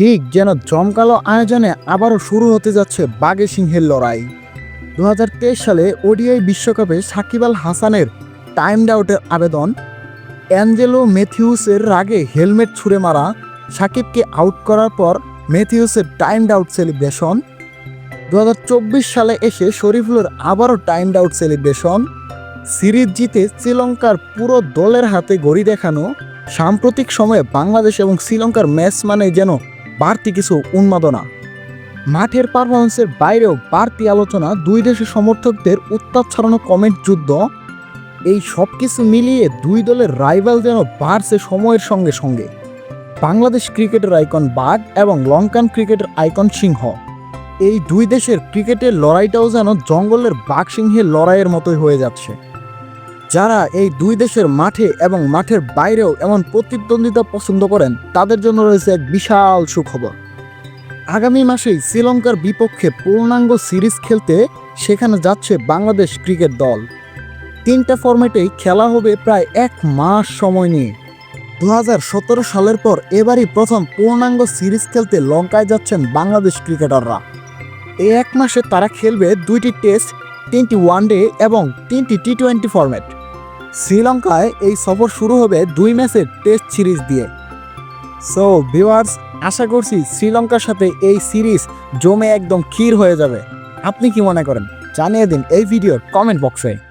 ঠিক যেন জমকালো আয়োজনে আবারও শুরু হতে যাচ্ছে বাঘে সিংহের লড়াই। দু সালে ওডিআই বিশ্বকাপে সাকিব আল হাসানের টাইম আউটের আবেদন। অ্যাঞ্জেলো ম্যাথিউসের রাগে হেলমেট ছুঁড়ে মারা, সাকিবকে আউট করার পর ম্যাথিউসের টাইম আউট সেলিব্রেশন। দু হাজার চব্বিশ সালে এসে শরীফুলের আবারও টাইম আউট সেলিব্রেশন। সিরিজ জিতে শ্রীলঙ্কার পুরো দলের হাতে গড়ি দেখানো। সাম্প্রতিক সময়ে বাংলাদেশ এবং শ্রীলঙ্কার ম্যাচ মানে যেন বাড়তি কিছু উন্মাদনা। মাঠের পারফরমেন্সের বাইরেও বাড়তি আলোচনা দুই দেশের সমর্থকদের উত্তাপ ছড়ানো কমেন্ট যুদ্ধ। এই সব কিছু মিলিয়ে দুই দলের রাইভাল যেন বাড়ছে সময়ের সঙ্গে সঙ্গে। বাংলাদেশ ক্রিকেটের আইকন বাঘ এবং লঙ্কান ক্রিকেটের আইকন সিংহ। এই দুই দেশের ক্রিকেটের লড়াইটাও যেন জঙ্গলের বাঘ সিংহের লড়াইয়ের মতোই হয়ে যাচ্ছে। যারা এই দুই দেশের মাঠে এবং মাঠের বাইরেও এমন প্রতিদ্বন্দ্বিতা পছন্দ করেন, তাদের জন্য রয়েছে এক বিশাল সুখবর। আগামী মাসেই শ্রীলঙ্কার বিপক্ষে পূর্ণাঙ্গ সিরিজ খেলতে সেখানে যাচ্ছে বাংলাদেশ ক্রিকেট দল। তিনটা ফরম্যাটেই খেলা হবে প্রায় এক মাস সময় নিয়ে। দু হাজার সতেরো সালের পর এবারই প্রথম পূর্ণাঙ্গ সিরিজ খেলতে লঙ্কায় যাচ্ছেন বাংলাদেশ ক্রিকেটাররা। এই এক মাসে তারা খেলবে দুইটি টেস্ট, তিনটি ওয়ানডে এবং তিনটি টি টোয়েন্টি ফরম্যাট। শ্রীলঙ্কায় এই সফর শুরু হবে দুই ম্যাচের টেস্ট সিরিজ দিয়ে। সো ভিওয়ার্স আশা করছি শ্রীলঙ্কার সাথে এই সিরিজ জমে একদম ক্ষীর হয়ে যাবে। আপনি কি মনে করেন? জানিয়ে দিন এই ভিডিওর কমেন্ট বক্সে